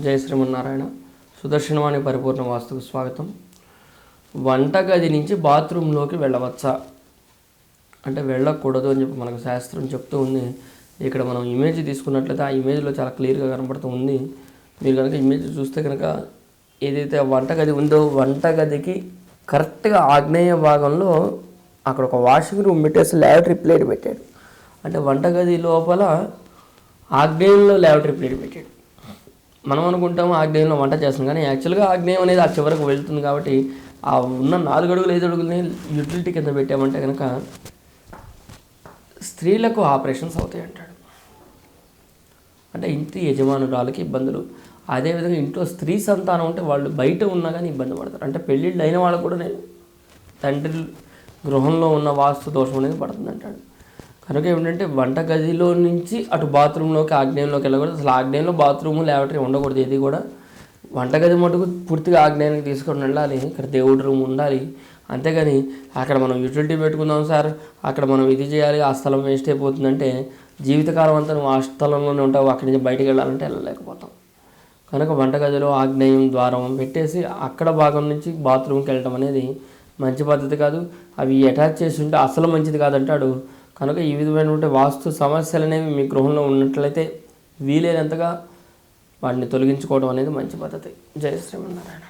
జయ శ్రీమన్నారాయణ. సుదర్శనవాణి పరిపూర్ణ వాస్తుకు స్వాగతం. వంటగది నుంచి బాత్రూంలోకి వెళ్ళవచ్చా? అంటే వెళ్ళకూడదు అని చెప్పి మనకు శాస్త్రం చెప్తూ ఉంది. ఇక్కడ మనం ఇమేజ్ తీసుకున్నట్లయితే ఆ ఇమేజ్లో చాలా క్లియర్గా కనపడుతూ ఉంది. మీరు కనుక ఇమేజ్ చూస్తే కనుక ఏదైతే వంటగది ఉందో వంటగదికి కరెక్ట్గా ఆగ్నేయ భాగంలో అక్కడ ఒక వాషింగ్ రూమ్ పెట్టేసి ల్యాబరేటరీ ప్లేట్ పెట్టాడు. అంటే వంటగది లోపల ఆగ్నేయంలో ల్యాబరేటరీ ప్లేట్ పెట్టాడు. మనం అనుకుంటాము ఆగ్నేయంలో వంట చేస్తాం కానీ యాక్చువల్గా ఆగ్నేయం అనేది ఆ చివరకు వెళ్తుంది కాబట్టి ఆ ఉన్న నాలుగు అడుగులు ఐదు అడుగులని యూటిలిటీ కింద పెట్టామంటే కనుక స్త్రీలకు ఆపరేషన్స్ అవుతాయి అంటాడు. అంటే ఇంటి యజమానురాలకి ఇబ్బందులు. అదేవిధంగా ఇంట్లో స్త్రీ సంతానం ఉంటే వాళ్ళు బయట ఉన్నా కానీ ఇబ్బంది పడతారు. అంటే పెళ్ళిళ్ళు అయిన వాళ్ళకు కూడా నేను తండ్రి గృహంలో ఉన్న వాస్తు దోషం అనేది పడుతుంది అంటాడు కనుక ఏమిటంటే వంటగదిలో నుంచి అటు బాత్రూంలోకి ఆగ్నేయంలోకి వెళ్ళకూడదు. అసలు ఆగ్నేయంలో బాత్రూమ్ ల్యాబరేటరీ ఉండకూడదు ఏది కూడా. వంటగది మటుకు పూర్తిగా ఆగ్నేయానికి తీసుకొని వెళ్ళాలి. ఇక్కడ దేవుడి రూమ్ ఉండాలి. అంతేగాని అక్కడ మనం యూటిలిటీ పెట్టుకుందాం సార్. అక్కడ మనం ఇది చేయాలి. ఆ స్థలం వేస్ట్ అయిపోతుందంటే జీవితకాలం అంతా నువ్వు ఆ స్థలంలోనే ఉంటావు. అక్కడి నుంచి బయటికి వెళ్ళాలంటే వెళ్ళలేకపోతాం. కనుక వంటగదిలో ఆగ్నేయం ద్వారం పెట్టేసి అక్కడ భాగం నుంచి బాత్రూమ్కి వెళ్ళటం అనేది మంచి పద్ధతి కాదు. అవి అటాచ్ చేసి ఉంటే అసలు మంచిది కాదంటాడు కనుక ఈ విధమైనటువంటి వాస్తు సమస్యలు అనేవి మీ గృహంలో ఉన్నట్లయితే వీలైనంతగా వాటిని తొలగించుకోవడం అనేది మంచి పద్ధతి. జయ శ్రీమన్నారాయణ.